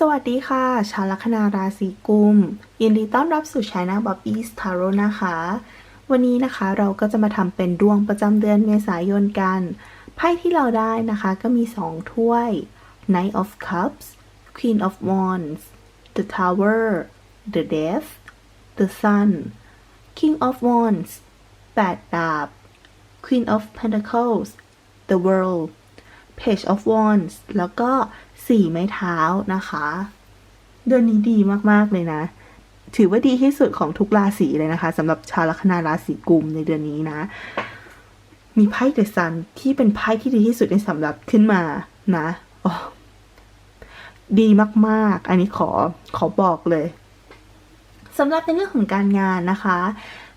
สวัสดีค่ะ ชาวลัคนาราศีกุม ยินดีต้อนรับสู่ชายนาบ๊อบบี้สตาโร่นะคะ วันนี้นะคะเราก็จะมาทำเป็นดวงประจำเดือนเมษายนกัน ไพ่ที่เราได้นะคะก็มี 2 ถ้วย Knight of Cups Queen of Wands The Tower The Death The Sun King of Wands 8ดาบ Queen of Pentacles The World Page of Wands แล้วก็ สี่ไม้เท้านะคะเดือนนี้ดีมากๆเลยนะ ถือว่าดีที่สุดของทุกราศีเลยนะคะสำหรับชาวลัคนาราศีกุมในเดือนนี้นะ มีไพ่เดอะซันที่เป็นไพ่ที่ดีที่สุดในสำหรับขึ้นมานะดีมากๆ อันนี้ขอขอบอกเลยสำหรับในเรื่องของการงานนะคะ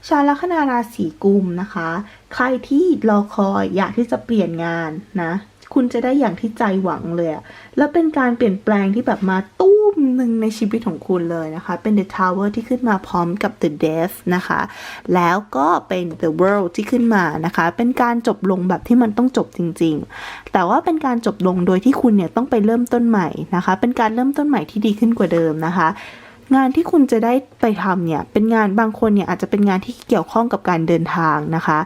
ชาวลัคนาราศีกุมนะคะ ใครที่รอคอยอยากที่จะเปลี่ยนงานนะ คุณจะได้อย่างที่ใจหวังเลยอะแล้วเป็นการเปลี่ยนแปลงที่แบบมาตุ้มหนึ่งในชีวิตของคุณเลยนะคะ เป็น The Tower ที่ขึ้นมาพร้อมกับ The Death นะคะ แล้วก็เป็น The World ที่ขึ้นมานะคะ เป็นการจบลงแบบที่มันต้องจบจริง ๆ แต่ว่าเป็นการจบลงโดยที่คุณเนี่ยต้องไปเริ่มต้นใหม่นะคะ เป็นการเริ่มต้นใหม่ที่ดีขึ้นกว่าเดิมนะคะงานที่คุณจะได้ไปทำเนี่ยเป็นงานบางคนเนี่ยอาจจะเป็นงานที่เกี่ยวข้องกับการเดินทางนะคะ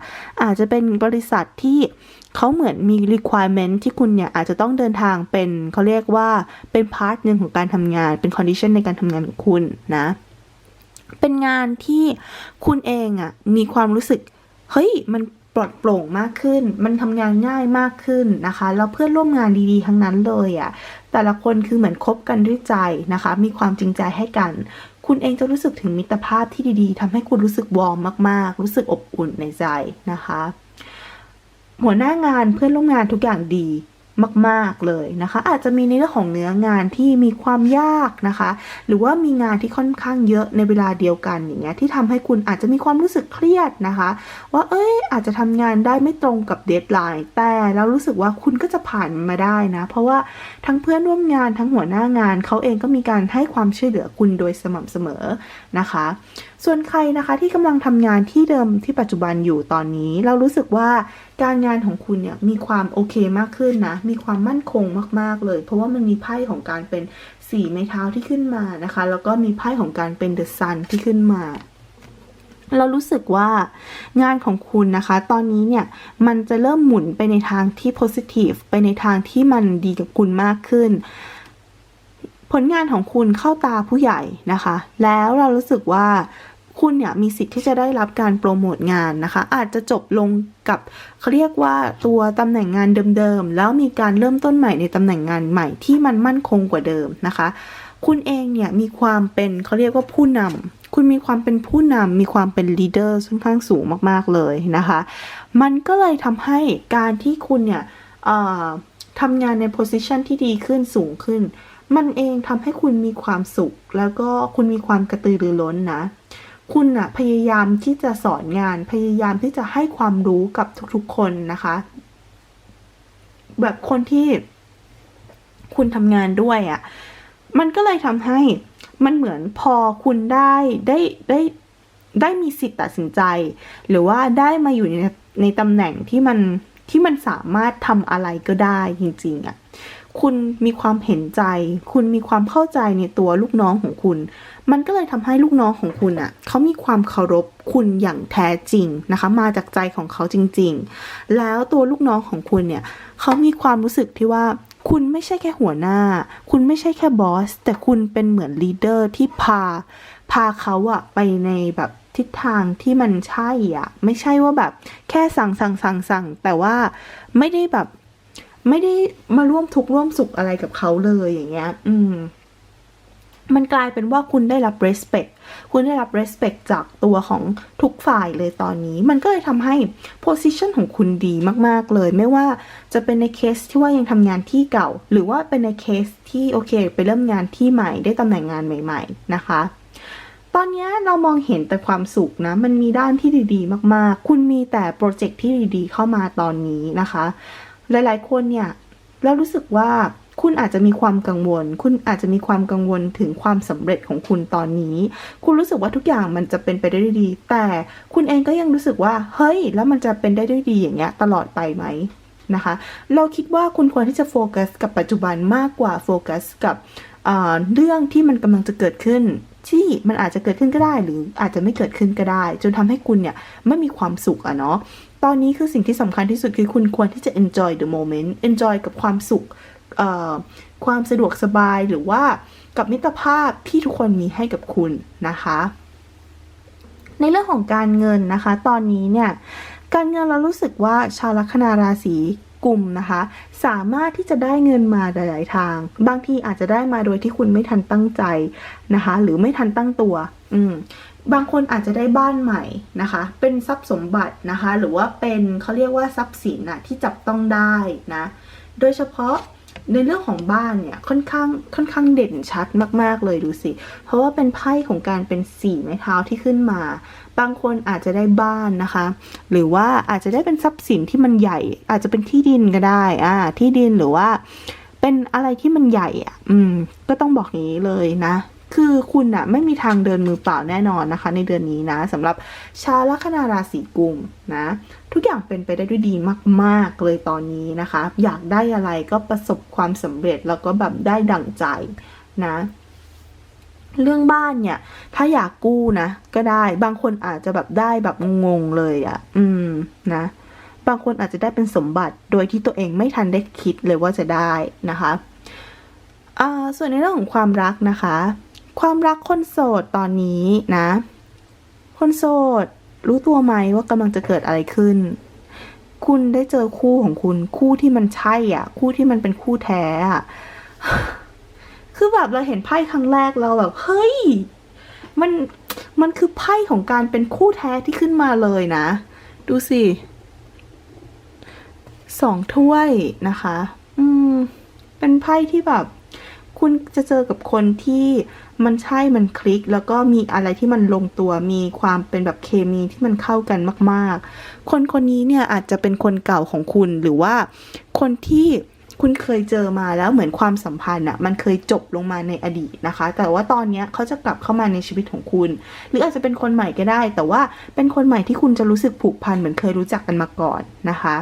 อาจจะเป็นบริษัทที่ เขาเหมือนมี requirement ที่คุณเนี่ยอาจจะต้องเดินทางเป็นเขาเรียกว่าเป็นพาร์ทหนึ่งของการทำงาน เป็น condition ในการทำงานของคุณนะ เป็นงานที่คุณเองอะ่ะมีความรู้สึก เฮ้ยมันปลอดโปร่งมากขึ้น มันทำงานง่ายมากขึ้นนะคะ แล้วเพื่อนร่วมงานดีๆ ทั้งนั้นเลยอะ่ะ แต่ละคนคือเหมือนคบกันด้วยใจนะคะ มีความจริงใจให้กัน คุณเองจะรู้สึกถึงมิตรภาพที่ดีๆทำให้คุณรู้สึกวอร์มมากๆ รู้สึกอบอุ่นในใจนะคะ หัวหน้างานเพื่อนร่วมงานทุกอย่างดีมากๆเลยนะคะ อาจจะมีในเรื่องของเนื้องานที่มีความยากนะคะ หรือว่ามีงานที่ค่อนข้างเยอะในเวลาเดียวกันอย่างเงี้ยที่ทำให้คุณอาจจะมีความรู้สึกเครียดนะคะ ว่าเอ้ยอาจจะทำงานได้ไม่ตรงกับเดทไลน์แต่เรารู้สึกว่าคุณก็จะผ่านมันมาได้นะ เพราะว่าทั้งเพื่อนร่วมงานทั้งหัวหน้างานเขาเองก็มีการให้ความช่วยเหลือคุณโดยสม่ำเสมอนะคะ ส่วนใครนะคะที่กำลังทำงานที่เดิมที่ปัจจุบันอยู่ตอนนี้ เรารู้สึกว่าการงานของคุณเนี่ยมีความโอเคมากขึ้นนะ มีความมั่นคงมากๆเลย เพราะว่ามันมีไพ่ของการเป็นสีไม้เท้าที่ขึ้นมานะคะ แล้วก็มีไพ่ของการเป็นเดอะซันที่ขึ้นมาเรารู้สึกว่างานของคุณนะคะ ตอนนี้เนี่ยมันจะเริ่มหมุนไปในทางที่ positive ไปในทางที่มันดีกับคุณมากขึ้น ผลงานของคุณเข้าตาผู้ใหญ่นะคะ แล้วเรารู้สึกว่า คุณเนี่ยมีสิทธิ์ที่จะได้รับการโปรโมทงานนะคะ อาจจะจบลงกับเขาเรียกว่าตัวตำแหน่งงานเดิมๆ แล้วมีการเริ่มต้นใหม่ในตำแหน่งงานใหม่ที่มันมั่นคงกว่าเดิมนะคะ คุณเองเนี่ยมีความเป็นเขาเรียกว่าผู้นำคุณมีความเป็นผู้นำมีความเป็นลีดเดอร์ค่อนข้างสูงมาก ๆ เลยนะคะ มันก็เลยทำให้การที่คุณเนี่ยทำงานในโพสิชันที่ดีขึ้นสูงขึ้น มันเองทำให้คุณมีความสุข แล้วก็คุณมีความกระตือรือร้นนะ คุณอะพยายามที่จะสอนงาน พยายามที่จะให้ความรู้กับทุกๆคนนะคะ แบบคนที่คุณทำงานด้วยอะมันก็เลยทำให้มันเหมือนพอคุณได้ได้ได้ได้มีสิทธิ์ตัดสินใจ หรือว่าได้มาอยู่ในในตำแหน่งที่มันที่มันสามารถทำอะไรก็ได้จริงๆอะ่ะ คุณมีความเห็นใจ คุณมีความเข้าใจในตัวลูกน้องของคุณ มันก็เลยทำให้ลูกน้องของคุณอะ่ะเขามีความเคารพคุณอย่างแท้จริงนะคะ มาจากใจของเขาจริง ๆ แล้วตัวลูกน้องของคุณเนี่ยเขามีความรู้สึกที่ว่าคุณไม่ใช่แค่หัวหน้า คุณไม่ใช่แค่บอส แต่คุณเป็นเหมือนลีดเดอร์ที่พา พาเขาอะไปในแบบทิศทางที่มันใช่อะไม่ใช่ว่าแบบแค่สั่งสั่งสั่งสั่งแต่ว่าไม่ได้แบบ ไม่ได้มาร่วมทุกข์ร่วมสุขอะไรกับเขาเลยอย่างเงี้ย อืม มันกลายเป็นว่าคุณได้รับ respect คุณได้รับ respect จากตัวของทุกฝ่ายเลยตอนนี้ มันก็เลยทำให้ position ของคุณดีมากๆเลย ไม่ว่าจะเป็นในเคสที่ว่ายังทำงานที่เก่า หรือว่าเป็นในเคสที่โอเค ไปเริ่มงานที่ใหม่ ได้ตำแหน่งงานใหม่ ๆ นะคะตอนนี้เรามองเห็นแต่ความสุขนะ มันมีด้านที่ดีๆ มากๆ คุณมีแต่โปรเจกต์ที่ดีๆ เข้ามาตอนนี้นะคะ หลาย ๆ คนเนี่ยเรารู้สึกว่าคุณอาจจะมีความกังวล คุณอาจจะมีความกังวลถึงความสำเร็จของคุณตอนนี้ คุณรู้สึกว่าทุกอย่างมันจะเป็นไปได้ด้วยดี แต่คุณเองก็ยังรู้สึกว่า เฮ้ย แล้วมันจะเป็นได้ด้วยดีอย่างเงี้ยตลอดไปไหมนะคะ เราคิดว่าคุณควรที่จะโฟกัสกับปัจจุบันมากกว่าโฟกัสกับเอ่อเรื่องที่มันกำลังจะเกิดขึ้น ที่มันอาจจะเกิดขึ้นก็ได้ หรืออาจจะไม่เกิดขึ้นก็ได้ จนทำให้คุณเนี่ยไม่มีความสุขอะเนาะ ตอนนี้คือสิ่งที่สำคัญที่สุดคือคุณควรที่จะ enjoy the moment enjoy กับความสุขความสะดวกสบายหรือว่ากับมิตรภาพที่ทุกคนมีให้กับคุณนะคะ ในเรื่องของการเงินนะคะ ตอนนี้เนี่ยการเงินเรารู้สึกว่าชาวลัคนาราศีกลุ่มนะคะ สามารถที่จะได้เงินมาหลาย ๆ ทาง บางทีอาจจะได้มาโดยที่คุณไม่ทันตั้งใจนะคะ หรือไม่ทันตั้งตัว อืม บางคนอาจจะได้บ้านใหม่นะคะ เป็นทรัพย์สมบัตินะคะ หรือว่าเป็นเขาเรียกว่าทรัพย์สินอะที่จับต้องได้นะ โดยเฉพาะในเรื่องของบ้านเนี่ยค่อนข้างค่อนข้างเด่นชัดมากๆเลยดูสิ เพราะว่าเป็นไพ่ของการเป็นสี่ไม้เท้าที่ขึ้นมา บางคนอาจจะได้บ้านนะคะ หรือว่าอาจจะได้เป็นทรัพย์สินที่มันใหญ่ อาจจะเป็นที่ดินก็ได้อ่าที่ดินหรือว่าเป็นอะไรที่มันใหญ่อะ อืม ก็ต้องบอกอย่างนี้เลยนะ คือคุณอะไม่มีทางเดินมือเปล่าแน่นอนนะคะ ในเดือนนี้นะสำหรับชาวลัคนาราศีกุมนะ ทุกอย่างเป็นไปได้ด้วยดีมาก ๆ เลยตอนนี้นะคะ อยากได้อะไรก็ประสบความสำเร็จแล้วก็แบบได้ดั่งใจนะเรื่องบ้านเนี่ย ถ้าอยากกู้นะ ก็ได้บางคนอาจจะแบบได้แบบงงๆเลยอะ่ะ อืมนะ บางคนอาจจะได้เป็นสมบัติโดยที่ตัวเองไม่ทันได้คิดเลยว่าจะได้นะคะอ่าส่วนในเรื่องของความรักนะคะ ความรักคนโสดตอนนี้นะ คนโสด รู้ตัวไหมว่ากำลังจะเกิดอะไรขึ้น คุณได้เจอคู่ของคุณ คู่ที่มันใช่อะ คู่ที่มันเป็นคู่แท้อะคือแบบเราเห็นไพ่ครั้งแรกเราแบบ เฮ้ย มันมันคือไพ่ของการเป็นคู่แท้ที่ขึ้นมาเลยนะ ดูสิสองถ้วยนะคะ อืม เป็นไพ่ที่แบบ คุณจะเจอกับคนที่มันใช่มันคลิก แล้วก็มีอะไรที่มันลงตัว มีความเป็นแบบเคมีที่มันเข้ากันมาก ๆ คนคนนี้เนี่ยอาจจะเป็นคนเก่าของคุณหรือว่าคนที่คุณเคยเจอมาแล้วเหมือนความสัมพันธ์อะมันเคยจบลงมาในอดีตนะคะ แต่ว่าตอนนี้เขาจะกลับเข้ามาในชีวิตของคุณ หรืออาจจะเป็นคนใหม่ก็ได้ แต่ว่าเป็นคนใหม่ที่คุณจะรู้สึกผูกพันเหมือนเคยรู้จักกันมาก่อนนะคะ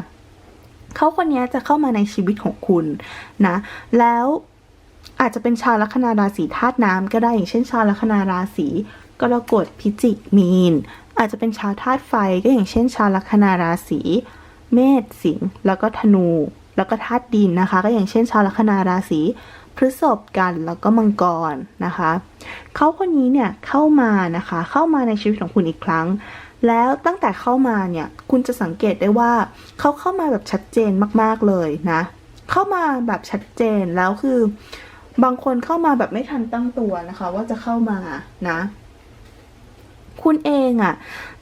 เขาคนนี้จะเข้ามาในชีวิตของคุณนะ แล้ว อาจจะเป็นชาวลัคนาราศีธาตุน้ำก็ได้อย่างเช่น ชาวลัคนาราศีกรกฎพิจิกมีน อาจจะเป็นชาวธาตุไฟก็อย่างเช่น ชาวลัคนาราศีเมษสิงห์แล้วก็ธนู แล้วก็ธาตุดินนะคะ ก็อย่างเช่น ชาวลัคนาราศีพฤษภกันแล้วก็มังกรนะคะเขาคนนี้เนี่ยเข้ามานะคะ เข้ามาในชีวิตของคุณอีกครั้ง แล้วตั้งแต่เข้ามาเนี่ยคุณจะสังเกตได้ว่าเขาเข้ามาแบบชัดเจนมากๆเลยนะ เข้ามาแบบชัดเจนแล้วคือ บางคนเข้ามาแบบไม่ทันตั้งตัวนะคะ ว่าจะเข้ามานะ คุณเองอะ่ะ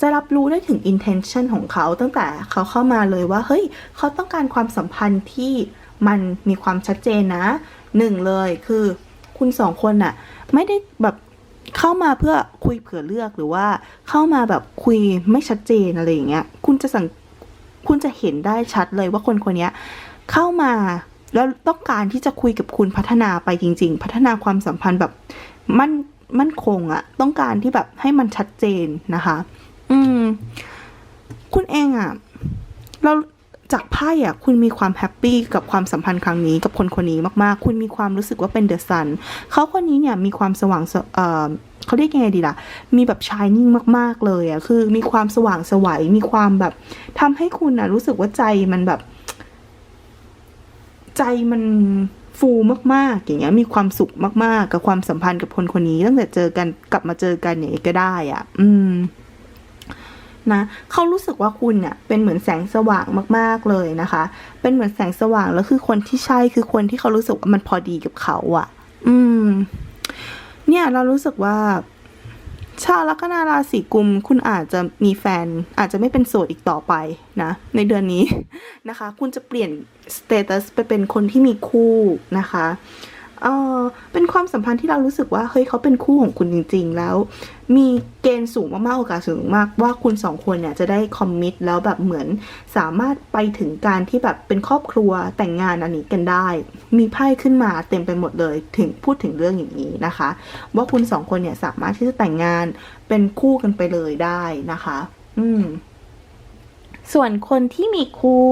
จะรับรู้ได้ถึง intention ของเขาตั้งแต่เขาเข้ามาเลยว่า เฮ้ย เขาต้องการความสัมพันธ์ที่มันมีความชัดเจนนะหนึ่งเลยคือคุณสองคนน่ะ ไม่ได้แบบเข้ามาเพื่อคุยเผื่อเลือกหรือว่าเข้ามาแบบคุยไม่ชัดเจนอะไรอย่างเงี้ย คุณจะสังคุณจะเห็นได้ชัดเลยว่าคนคนนี้เข้ามา แล้วต้องการที่จะคุยกับคุณพัฒนาไปจริง ๆ พัฒนาความสัมพันธ์แบบมั่นมั่นคงอะต้องการที่แบบให้มันชัดเจนนะคะ อืม คุณเองอะเราจากไพ่อะคุณมีความแฮปปี้กับความสัมพันธ์ครั้งนี้กับคนคนนี้มากๆ คุณมีความรู้สึกว่าเป็นเดอะซันเขาคนนี้เนี่ยมีความสว่างเอ่อเขาเรียกยังไงดีล่ะ มีแบบชายนิ่งมาก ๆ เลยอะคือมีความสว่างสวัยมีความแบบทำให้คุณอะรู้สึกว่าใจมันแบบ ใจมันฟูมากๆ อย่างเงี้ยมีความสุขมาก ๆ กับความสัมพันธ์กับคนคนนี้ ตั้งแต่เจอกันกลับมาเจอกันอย่างนี้ก็ได้อะ อืมนะเขารู้สึกว่าคุณเนี่ยเป็นเหมือนแสงสว่างมากๆเลยนะคะ เป็นเหมือนแสงสว่างแล้วคือคนที่ใช่คือคนที่เขารู้สึกว่ามันพอดีกับเขาอะ อืม เนี่ยเรารู้สึกว่า ชาวลัคนาราศีกุมคุณอาจจะมีแฟน อาจจะไม่เป็นโสดอีกต่อไปนะ ในเดือนนี้นะคะ คุณจะเปลี่ยนสเตตัสไปเป็นคนที่มีคู่นะคะ เออเป็นความสัมพันธ์ที่เรารู้สึกว่าเฮ้ยเขาเป็นคู่ของคุณจริง ๆ แล้ว มีเกณฑ์สูงมากๆโอกาสสูงมากว่าคุณสองคนเนี่ยจะได้คอมมิตแล้วแบบเหมือนสามารถไปถึงการที่แบบเป็นครอบครัวแต่งงานอันนี้กันได้ มีไพ่ขึ้นมาเต็มไปหมดเลยถึงพูดถึงเรื่องอย่างนี้นะคะ ว่าคุณสองคนเนี่ยสามารถที่จะแต่งงานเป็นคู่กันไปเลยได้นะคะ อืมส่วนคนที่มีคู่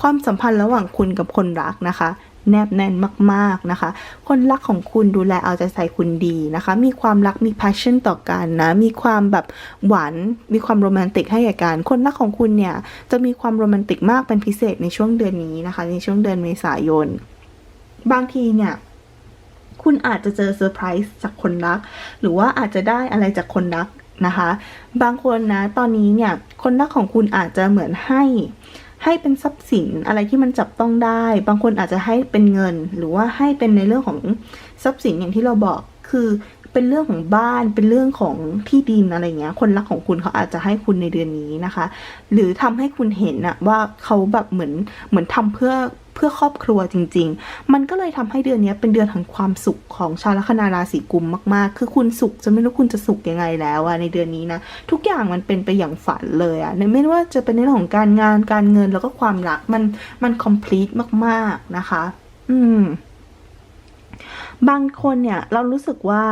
ความสัมพันธ์ระหว่างคุณกับคนรักนะคะ แนบแน่นมากๆนะคะ คนรักของคุณดูแลเอาใจใส่คุณดีนะคะ มีความรักมี passion ต่อกันนะ มีความแบบหวาน มีความโรแมนติกให้แก่กัน คนรักของคุณเนี่ยจะมีความโรแมนติกมากเป็นพิเศษในช่วงเดือนนี้นะคะ ในช่วงเดือนเมษายน บางทีเนี่ยคุณอาจจะเจอเซอร์ไพรส์จากคนรัก หรือว่าอาจจะได้อะไรจากคนรักนะคะ บางคนนะ ตอนนี้เนี่ย คนรักของคุณอาจจะเหมือนให้ ให้เป็นทรัพย์สินอะไรที่มันจับต้องได้ บางคนอาจจะให้เป็นเงิน หรือว่าให้เป็นในเรื่องของทรัพย์สินอย่างที่เราบอก คือ เป็นเรื่องของบ้านเป็นเรื่องของที่ดินอะไรเงี้ย คนรักของคุณเขาอาจจะให้คุณในเดือนนี้นะคะ หรือทำให้คุณเห็นอะว่าเขาแบบเหมือนเหมือนทำเพื่อเพื่อครอบครัวจริง ๆ มันก็เลยทำให้เดือนนี้เป็นเดือนแห่งความสุขของชาวลัคนาราศีกุมมาก ๆ คือคุณสุขจะไม่รู้คุณจะสุขยังไงแล้วอะในเดือนนี้นะ ทุกอย่างมันเป็นไปอย่างฝันเลยอะในไม่ว่าจะเป็นในเรื่องของการงานการเงินแล้วก็ความรักมันมัน complete มาก ๆนะคะ อืม บางคนเนี่ยเรารู้สึกว่า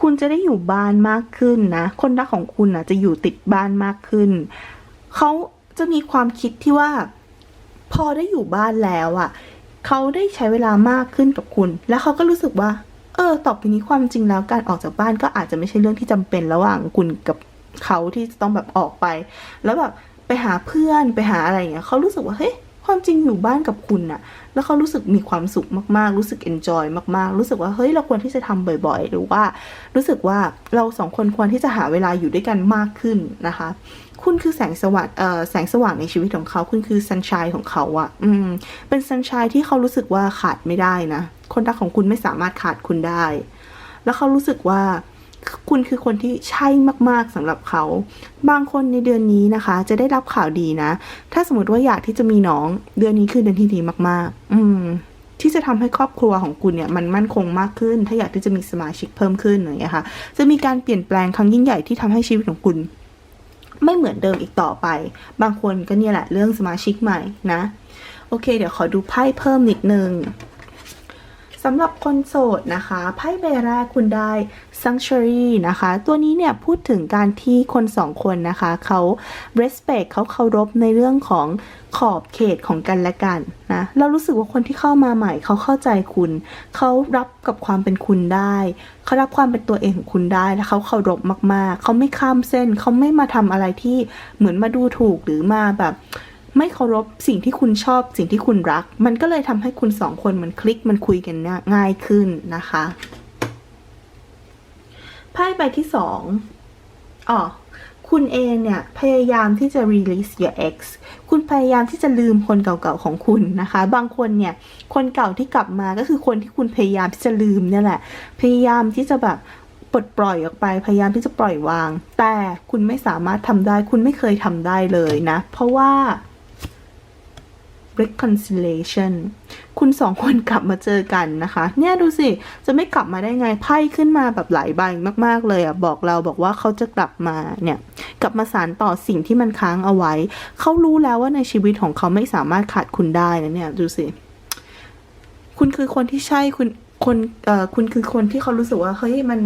คุณจะได้อยู่บ้านมากขึ้นนะ คนรักของคุณอะจะอยู่ติดบ้านมากขึ้น เขาจะมีความคิดที่ว่า พอได้อยู่บ้านแล้วอะ เขาได้ใช้เวลามากขึ้นกับคุณ แล้วเขาก็รู้สึกว่า เออต่อไปนี้ความจริงแล้วการออกจากบ้านก็อาจจะไม่ใช่เรื่องที่จำเป็นระหว่างคุณกับเขาที่จะต้องแบบออกไป แล้วแบบไปหาเพื่อนไปหาอะไรอย่างเงี้ยเขารู้สึกว่าเฮ้ย ความจริงอยู่บ้านกับคุณน่ะ แล้วเขารู้สึกมีความสุขมากๆ รู้สึกเอนจอยมากๆ รู้สึกว่าเฮ้ยเราควรที่จะทำบ่อยๆ หรือว่ารู้สึกว่าเราสองคนควรที่จะหาเวลาอยู่ด้วยกันมากขึ้นนะคะ คุณคือแสงสว่างเอ่อแสงสว่างในชีวิตของเขาคุณคือซันช n ยของเขาอะอืม เป็นซันช n ยที่เขารู้สึกว่าขาดไม่ได้นะ คนรักของคุณไม่สามารถขาดคุณได้ แล้วเขารู้สึกว่า คุณคือคนที่ใช่มากๆสำหรับเขา บางคนในเดือนนี้นะคะ จะได้รับข่าวดีนะ ถ้าสมมติว่าอยากที่จะมีน้อง เดือนนี้คือเดือนที่ดีมาก ๆ อืมที่จะทำให้ครอบครัวของคุณเนี่ยมันมั่นคงมากขึ้น ถ้าอยากที่จะมีสมาชิกเพิ่มขึ้นอย่างเงี้ยค่ะ จะมีการเปลี่ยนแปลงครั้งยิ่งใหญ่ที่ทำให้ชีวิตของคุณ ไม่เหมือนเดิมอีกต่อไป บางคนก็เนี่ยแหละเรื่องสมาชิกใหม่นะ โอเค เดี๋ยวขอดูไพ่เพิ่มนิดนึงำหรับคนโสดนะคะไพ่ใบแรกคุณได้ sanctuary นะคะ ตัวนี้เนี่ยพูดถึงการที่คนสองคนนะคะเขา respect เขาเคารพในเรื่องของขอบเขตของกันและกันนะเรารู้สึกว่าคนที่เข้ามาใหม่เขาเข้าใจคุณ เขารับกับความเป็นคุณได้ เขารับความเป็นตัวเองของคุณได้และเขาเคารพมากๆ เขาไม่ข้ามเส้น เขาไม่มาทำอะไรที่เหมือนมาดูถูกหรือมาแบบ ไม่เคารพสิ่งที่คุณชอบสิ่งที่คุณรัก มันก็เลยทำให้คุณสองคนมันคลิกมันคุยกันง่ายขึ้นนะคะไพ่ใบที่สองอ๋อคุณเองเนี่ยพยายามที่จะ release your ex คุณพยายามที่จะลืมคนเก่าๆของคุณนะคะ บางคนเนี่ย คนเก่าที่กลับมาก็คือคนที่คุณพยายามที่จะลืมเนี่ยแหละ พยายามที่จะแบบปลดปล่อยออกไป พยายามที่จะปล่อยวาง แต่คุณไม่สามารถทำได้ คุณไม่เคยทำได้เลยนะ เพราะว่า reconciliation คุณสองคนกลับมาเจอกันนะคะ เนี่ยดูสิ จะไม่กลับมาได้ไงไพ่ขึ้นมาแบบหลายใบมากๆเลยอะบอกเราบอกว่าเขาจะกลับมาเนี่ยกลับมาสารต่อสิ่งที่มันค้างเอาไว้ เขารู้แล้วว่าในชีวิตของเขาไม่สามารถขาดคุณได้นะเนี่ยดูสิ คุณคือคนที่ใช่คุณคนเอ่อคุณคือคนที่เขารู้สึกว่าเฮ้ยมัน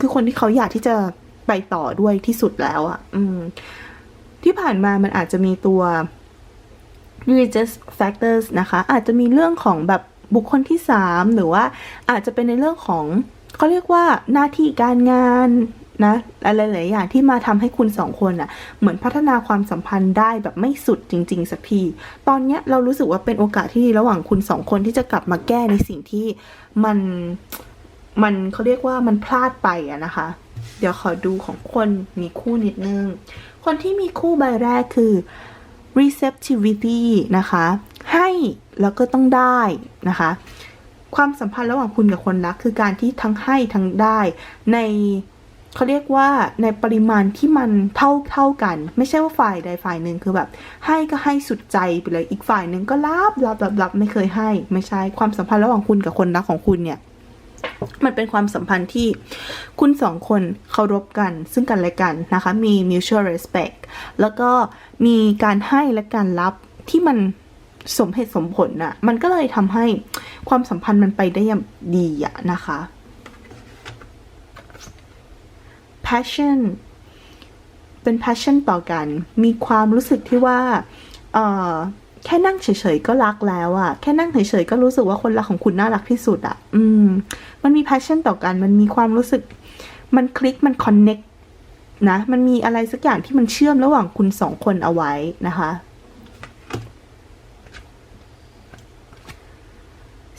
คือคนที่เขาอยากที่จะไปต่อด้วยที่สุดแล้วอะ่ะ อืม ที่ผ่านมามันอาจจะมีตัว religious factors นะคะ อาจจะมีเรื่องของแบบบุคคลที่สามหรือว่าอาจจะเป็นในเรื่องของเขาเรียกว่าหน้าที่การงานนะอะไรหลายๆอย่างที่มาทำให้คุณสองคนอะ่ะ เหมือนพัฒนาความสัมพันธ์ได้แบบไม่สุดจริง ๆ สักที ตอนเนี้ยเรารู้สึกว่าเป็นโอกาสที่ดีระหว่างคุณสองคนที่จะกลับมาแก้ในสิ่งที่มันมันเขาเรียกว่ามันพลาดไปอะนะคะ เดี๋ยวขอดูของคนมีคู่นิดนึง คนที่มีคู่ใบแรกคือ receptivity นะคะ ให้แล้วก็ต้องได้นะคะ ความสัมพันธ์ระหว่างคุณกับคนรัก คือการที่ทั้งให้ทั้งได้ในเขาเรียกว่าในปริมาณที่มันเท่าเท่ากัน ไม่ใช่ว่าฝ่ายใดฝ่ายหนึ่งคือแบบ ให้ก็ให้สุดใจไปเลยอีกฝ่ายหนึ่งก็รับรับรับรับไม่เคยให้ ไม่ใช่ความสัมพันธ์ระหว่างคุณกับคนรักของคุณเนี่ย มันเป็นความสัมพันธ์ที่คุณสองคนเคารพกันซึ่งกันและกันนะคะ มี mutual respect แล้วก็มีการให้และการรับที่มันสมเหตุสมผลน่ะ มันก็เลยทำให้ความสัมพันธ์มันไปได้อย่างดีอะนะคะ passion เป็น passion ต่อกัน มีความรู้สึกที่ว่า เอ่อ แค่นั่งเฉยๆก็รักแล้วอะแค่นั่งเฉยๆก็รู้สึกว่าคนรักของคุณน่ารักที่สุดอะอืม มันมี passion ต่อกัน มันมีความรู้สึก มันคลิก มัน connect นะ มันมีอะไรสักอย่างที่มันเชื่อมระหว่างคุณสองคนเอาไว้นะคะ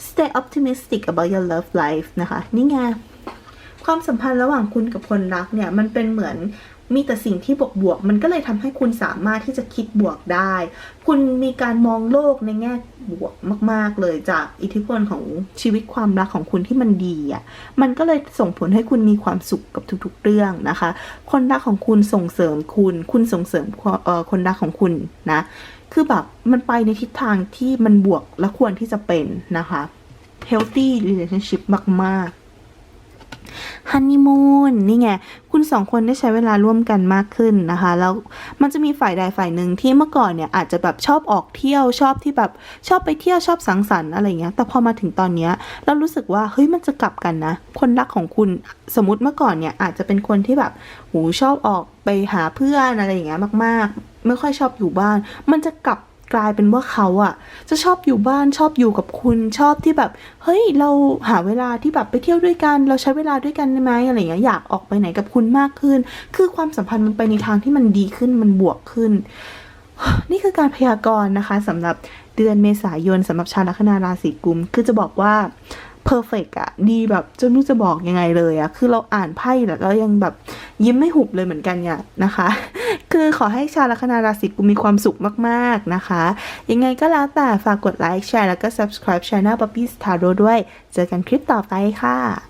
stay optimistic about your love life นะคะ นี่ไงความสัมพันธ์ระหว่างคุณกับคนรักเนี่ย มันเป็นเหมือน มีแต่สิ่งที่บวกบวกๆมันก็เลยทำให้คุณสามารถที่จะคิดบวกได้ คุณมีการมองโลกในแง่บวกมาก ๆ เลยจากอิทธิพลของชีวิตความรักของคุณที่มันดีอะ มันก็เลยส่งผลให้คุณมีความสุขกับทุกๆเรื่องนะคะ คนรักของคุณส่งเสริมคุณ คุณส่งเสริมคนรักของคุณนะ คือแบบมันไปในทิศทางที่มันบวกและควรที่จะเป็นนะคะ healthy relationship มาก ๆ ฮันนีมูนนี่ไง คุณสองคนได้ใช้เวลาร่วมกันมากขึ้นนะคะ แล้วมันจะมีฝ่ายใดฝ่ายหนึ่งที่เมื่อก่อนเนี่ยอาจจะแบบชอบออกเที่ยวชอบที่แบบชอบไปเที่ยวชอบสังสรรค์อะไรเงี้ย แต่พอมาถึงตอนเนี้ยเรารู้สึกว่าเฮ้ยมันจะกลับกันนะ คนรักของคุณสมมติเมื่อก่อนเนี่ยอาจจะเป็นคนที่แบบหูชอบออกไปหาเพื่อนอะไรอย่างเงี้ยมาก ๆ ไม่ค่อยชอบอยู่บ้าน มันจะกลับ กลายเป็นว่าเขาอะจะชอบอยู่บ้านชอบอยู่กับคุณชอบที่แบบ เฮ้ยเราหาเวลาที่แบบไปเที่ยวด้วยกัน เราใช้เวลาด้วยกันได้ไหมอะไรเงี้ยอยากออกไปไหนกับคุณมากขึ้น คือความสัมพันธ์มันไปในทางที่มันดีขึ้นมันบวกขึ้น นี่คือการพยากรณ์นะคะสำหรับเดือนเมษายนสำหรับชาวลัคนาราศีกุม คือจะบอกว่า เพอร์เฟกอะดีแบบจนไม่จะบอกยังไงเลยอะคือเราอ่านไพ่แล้วเรายังแบบยิ้มไม่หุบเลยเหมือนกันเนี่ยนะคะ คือขอให้ชาวลัคนาราศีกุมมีความสุขมากๆนะคะ ยังไงก็แล้วแต่ฝากกดไลค์แชร์แล้วก็ subscribe channel Poppy Tarot ด้วย เจอกันคลิปต่อไปค่ะ